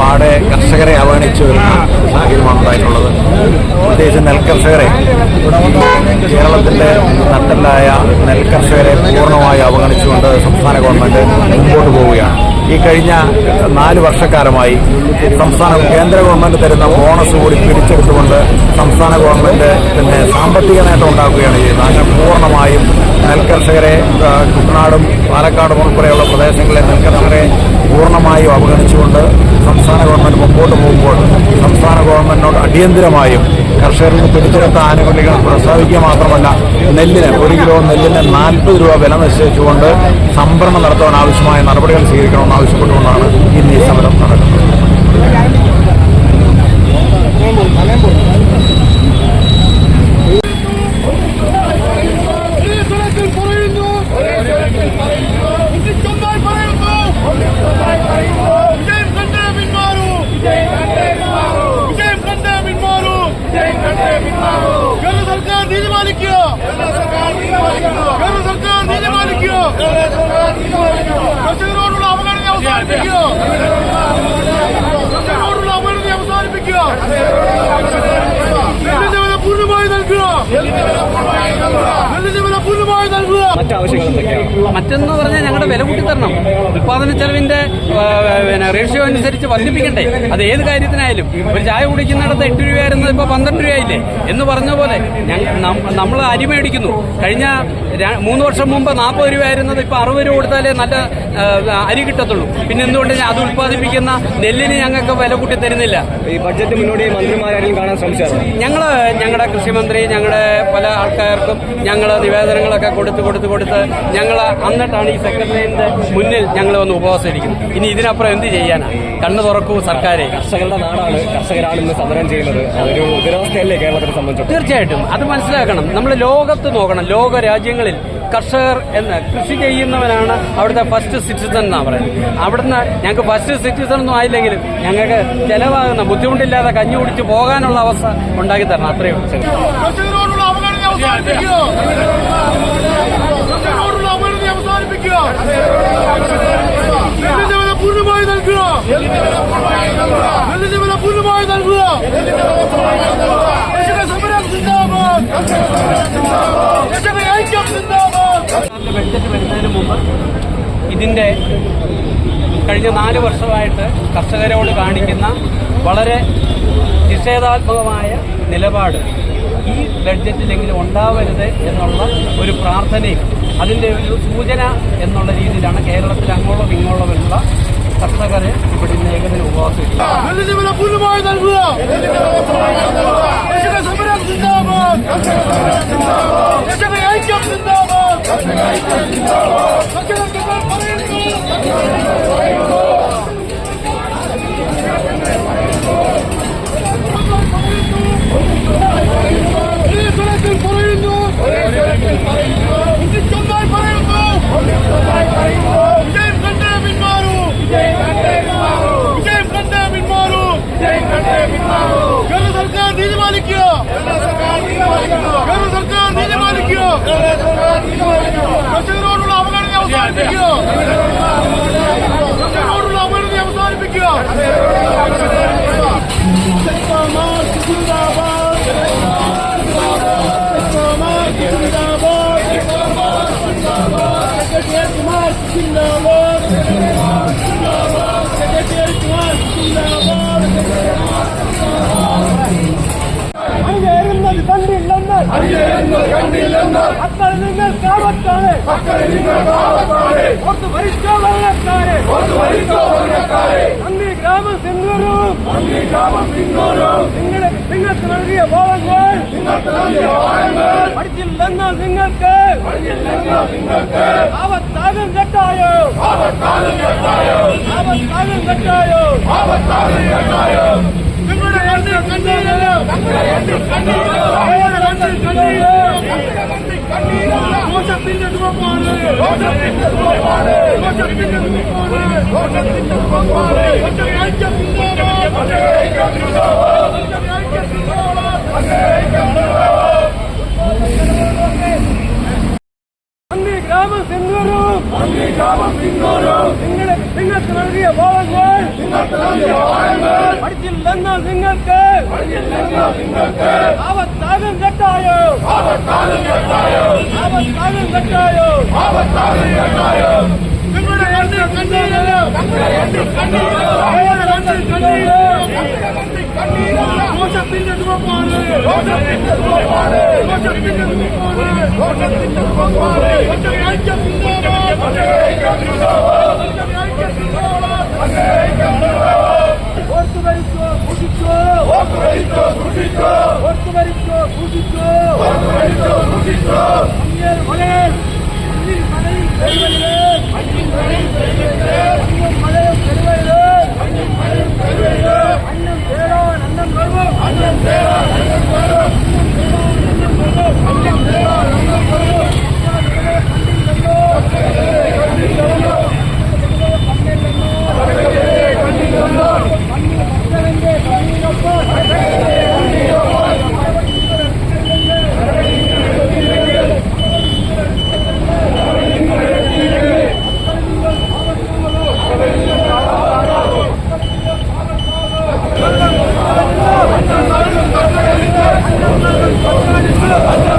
പാടെ കർഷകരെ അവഗണിച്ചു വരുന്ന സാഹചര്യമാണ് ഉണ്ടായിട്ടുള്ളത് പ്രത്യേകിച്ച് നെൽകർഷകരെ. കേരളത്തിന്റെ നട്ടലായ നെൽകർഷകരെ പൂർണമായി അവഗണിച്ചുകൊണ്ട് സംസ്ഥാന ഗവൺമെന്റ് മുമ്പോട്ട് പോവുകയാണ്. ഈ കഴിഞ്ഞ നാല് വർഷക്കാലമായി സംസ്ഥാന കേന്ദ്ര ഗവൺമെന്റ് തരുന്ന ബോണസ് കൂടി പിടിച്ചെടുത്തുകൊണ്ട് സംസ്ഥാന ഗവൺമെന്റ് പിന്നെ സാമ്പത്തിക നേട്ടം ഉണ്ടാക്കുകയാണ് ചെയ്യുന്നത് അങ്ങനെ പൂർണമായും നെൽകർഷകരെ കുട്ടനാടും പാലക്കാടും ഉൾപ്പെടെയുള്ള പ്രദേശങ്ങളിലെ നെൽകർഷകരെ പൂർണമായും അവഗണിച്ചുകൊണ്ട് സംസ്ഥാന ഗവൺമെന്റ് മുമ്പോട്ട് പോകുമ്പോൾ സംസ്ഥാന ഗവൺമെന്റിനോട് അടിയന്തിരമായും നിന്ന് പിടിച്ചെടുത്ത ആനുകൂല്യങ്ങൾ പ്രസ്താവിക്കുക മാത്രമല്ല നെല്ലിന് ഒരു കിലോ നെല്ലിന് നാൽപ്പത് രൂപ വില നിശ്ചയിച്ചുകൊണ്ട് സംഭരണം നടത്തുവാൻ ആവശ്യമായ നടപടികൾ സ്വീകരിക്കണമെന്ന് ആവശ്യപ്പെട്ടുകൊണ്ടാണ് ഇന്ന് ഈ സമരം നടക്കുന്നത്. Arriba! നൽകുക മറ്റൊന്ന് പറഞ്ഞാൽ ഞങ്ങളുടെ വില കൂട്ടി തരണം ഉത്പാദന ചെലവിന്റെ പിന്നെ റേഷ്യോ അനുസരിച്ച് വർദ്ധിപ്പിക്കണ്ടേ? അത് ഏത് കാര്യത്തിനായാലും. ഒരു ചായ കുടിക്കുന്നിടത്ത് എട്ട് രൂപയായിരുന്നു ഇപ്പൊ പന്ത്രണ്ട് രൂപയായില്ലേ? എന്ന് പറഞ്ഞ പോലെ നമ്മൾ അരി മേടിക്കുന്നു. കഴിഞ്ഞ മൂന്ന് വർഷം മുമ്പ് നാൽപ്പത് രൂപയായിരുന്നത് ഇപ്പൊ അറുപത് രൂപ കൊടുത്താലേ നല്ല അരി കിട്ടത്തുള്ളൂ. പിന്നെ എന്തുകൊണ്ട് അത് ഉൽപ്പാദിപ്പിക്കുന്ന നെല്ലിന് ഞങ്ങൾക്ക് വില കൂട്ടി തരുന്നില്ല ഈ ബഡ്ജറ്റ് മുന്നോടി മന്ത്രിമാരെങ്കിലും കാണാൻ ശ്രമിച്ചായിരുന്നു? ഞങ്ങൾ ഞങ്ങളുടെ കൃഷിമന്ത്രി ഞങ്ങളുടെ പല ആൾക്കാർക്കും ഞങ്ങൾ നിവേദനങ്ങളൊക്കെ കൊടുത്ത് കൊടുത്ത് കൊടുത്ത് ഞങ്ങൾ അന്നിട്ടാണ് ഈ സെക്രട്ടറിയുടെ മുന്നിൽ ഞങ്ങൾ വന്ന് ഉപവാസം ഇരിക്കുന്നത് ഇനി ഇതിനപ്പുറം എന്ത് ചെയ്യാനാണ് കണ്ണു തുറക്കൂ സർക്കാരെ. കർഷകരുടെ നാടാണ്. കർഷകരാണ് ഇന്ന് സമരം ചെയ്യുന്നത്. അതൊരു ദുരവസ്ഥയല്ലേ കേരളത്തിനെ സംബന്ധിച്ചു തീർച്ചയായിട്ടും. അത് മനസ്സിലാക്കണം. നമ്മൾ ലോകത്ത് നോക്കണം. ലോക രാജ്യങ്ങളിൽ കർഷകർ എന്ന് കൃഷി ചെയ്യുന്നവനാണ് അവിടുത്തെ ഫസ്റ്റ് സിറ്റിസൺ എന്നാണ് പറയുന്നത്. അവിടുന്ന് ഞങ്ങൾക്ക് ഫസ്റ്റ് സിറ്റിസൺ ഒന്നും ആയില്ലെങ്കിലും ഞങ്ങൾക്ക് ചെലവാകുന്ന ബുദ്ധിമുട്ടില്ലാതെ കഞ്ഞി കുടിച്ച് പോകാനുള്ള അവസ്ഥ ഉണ്ടാക്കി തരണം. അത്രയേ അവസാനിപ്പിക്കുക നെല്ലിന്റെ വില പൂർണമായി നൽകുക നെല്ലിന്റെ വില പൂർണമായി നൽകുക സമരം സിന്ദാബാദ് ഐക്യം സിന്ദാബാദ് മുമ്പ് ഇതിന്റെ കഴിഞ്ഞ നാല് വർഷമായിട്ട് കർഷകരോട് കാണിക്കുന്ന വളരെ നിഷേധാത്മകമായ നിലപാട് ഈ ബഡ്ജറ്റിലെങ്കിലും ഉണ്ടാവരുത് എന്നുള്ള ഒരു പ്രാർത്ഥനയും അതിന്റെ ഒരു സൂചന എന്നുള്ള രീതിയിലാണ് കേരളത്തിൽ അങ്ങോളം ഇങ്ങോളമുള്ള കർഷകരെ ഇവിടെ ഇന്ന് ഏകദിന ഉപവാസം നൽകുക. கண்டில்லந்தார் அங்கே இருந்த கண்டில்லந்தார் அக்கறை நீங்கள் காவற்றானே அக்கறை நீங்கள் காவற்றானே ಒಂದು ವರಿಷ್ಠ ವಲಯಕ್ಕಾರೆ ಒಂದು ವರಿಷ್ಠ ವಲಯಕ್ಕಾರೆ ನಂದಿ ಗ್ರಾಮ ಸಿಂಧೂರು. ನಂದಿ ಗ್ರಾಮ ಸಿಂಧೂರು. ಸಿಂಗಡ சிங்கத்து நல்கிய பாவங்கள் சிங்கத்து நல்கிய பாவங்கள் படிச்சில் லங்கா சிங்கத்து படிச்சில் லங்கா சிங்கத்து ஆபத்தாகும் ఐక్యం പഠിച്ചില്ലെന്ന് നിങ്ങൾക്ക് ആവത്താകും കെട്ടായോ ആവത്താകും കെട്ടായോ നിങ്ങളുടെ കണ്ണിൽ കണ്ണീരല്ലോ നിങ്ങളുടെ കണ്ണിൽ കണ്ണീരല്ലോ ദോഷത്തിന്റെ രൂപമാണ് ദോഷത്തിന്റെ രൂപമാണ് ദോഷത്തിന്റെ രൂപമാണ് ദോഷത്തിന്റെ രൂപമാണ് ஒட்டுமரிக்கோ புசிக்கோ ஒட்டுமரிக்கோ புசிக்கோ ஒட்டுமரிக்கோ புசிக்கோ ஒட்டுமரிக்கோ அண்ணன் பேரான் அண்ணன் வருவோம் அண்ணன் பேர் 아